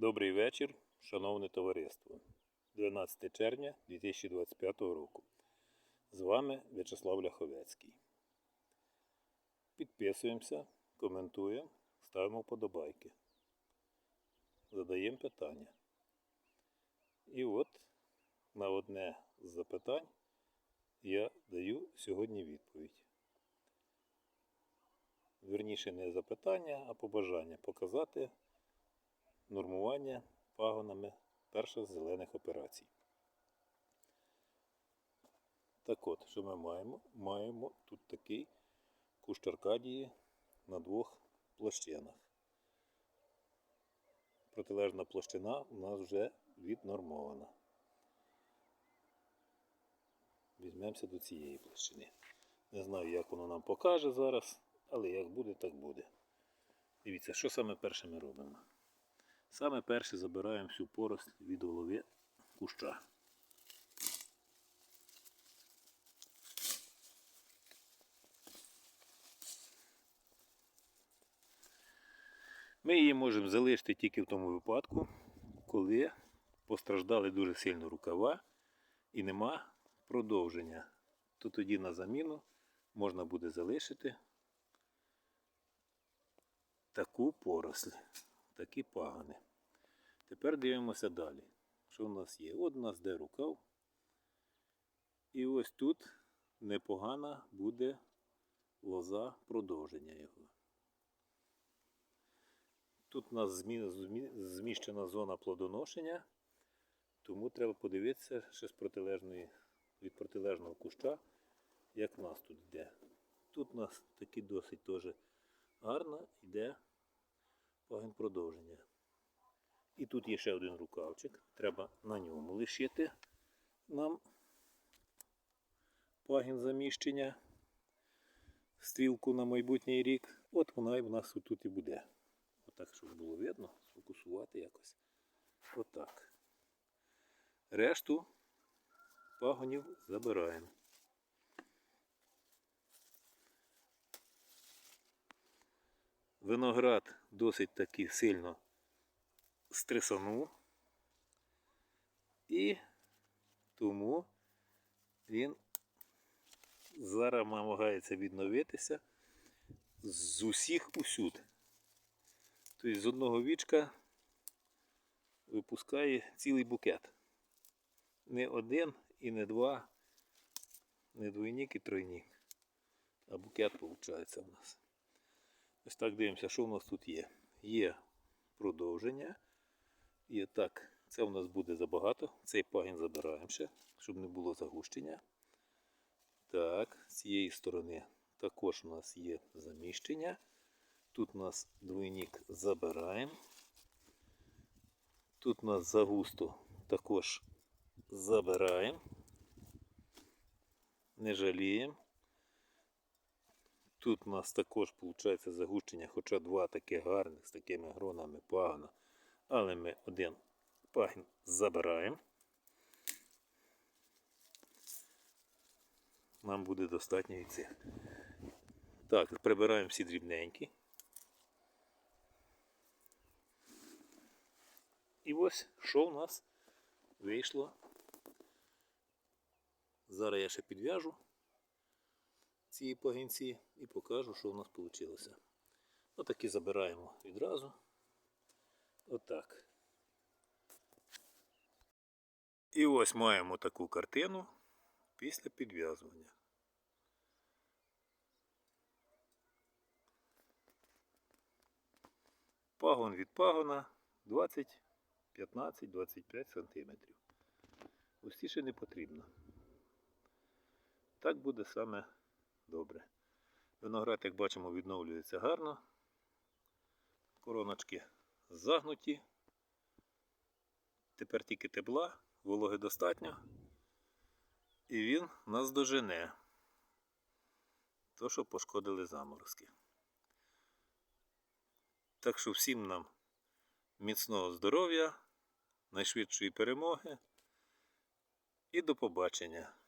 Добрий вечір, шановне товариство. 12 червня 2025 року. З вами В'ячеслав Ляховецький. Підписуємося, коментуємо, ставимо вподобайки. Задаємо питання. І от на одне з запитань я даю сьогодні відповідь. Вірніше не запитання, а побажання показати нормування пагонами перших зелених операцій. Так от, що ми маємо? Маємо тут такий кущ Аркадії на двох площинах. Протилежна площина у нас вже віднормована. Візьмемося до цієї площини. Не знаю, як воно нам покаже зараз, але як буде, так буде. Дивіться, що саме перше ми робимо. Саме перше забираємо всю поросль від голови куща. Ми її можемо залишити тільки в тому випадку, коли постраждали дуже сильно рукава і нема продовження. То тоді на заміну можна буде залишити таку поросль, такі пагани. Тепер дивимося далі. Що в нас є? От у нас де рукав. І ось тут непогана буде лоза продовження його. Тут у нас змі- змі- зміщена зона плодоношення, тому треба подивитися ще з протилежної, від протилежного куща, як в нас тут йде. Тут у нас таки досить теж гарно йде пагін продовження. І тут є ще один рукавчик. Треба на ньому лишити нам пагін заміщення, стрілку на майбутній рік. От вона і в нас тут і буде. Отак, щоб було видно, сфокусувати якось. Отак. Решту пагонів забираємо. Виноград досить таки сильно стресанув. І тому він зараз намагається відновитися з усіх усюд. Тобто з одного вічка випускає цілий букет. Не один і не два, не двойник і тройник. А букет виходить у нас. Ось так дивимося, що у нас тут є. Є продовження. І так, це у нас буде забагато. Цей пагін забираємо ще, щоб не було загущення. Так, з цієї сторони також у нас є заміщення. Тут у нас двойник забираємо. Тут у нас загусто також забираємо. Не жаліємо. Тут у нас також виходить загущення, хоча два такі гарних з такими гронами пагона. Але ми один пагін забираємо. Нам буде достатньо і цих. Так, прибираємо всі дрібненькі. І ось що в нас вийшло. Зараз я ще підв'яжу ці пагінці і покажу, що в нас вийшло. Отакі забираємо відразу. Отак. І ось маємо таку картину після підв'язування. Пагон від пагона 20, 15, 25 см. Густіше не потрібно. Так буде саме добре. Виноград, як бачимо, відновлюється гарно. Короночки загнуті. Тепер тільки тепла, вологи достатньо. І він нас дожене. То, що пошкодили заморозки. Так що всім нам міцного здоров'я, найшвидшої перемоги і до побачення.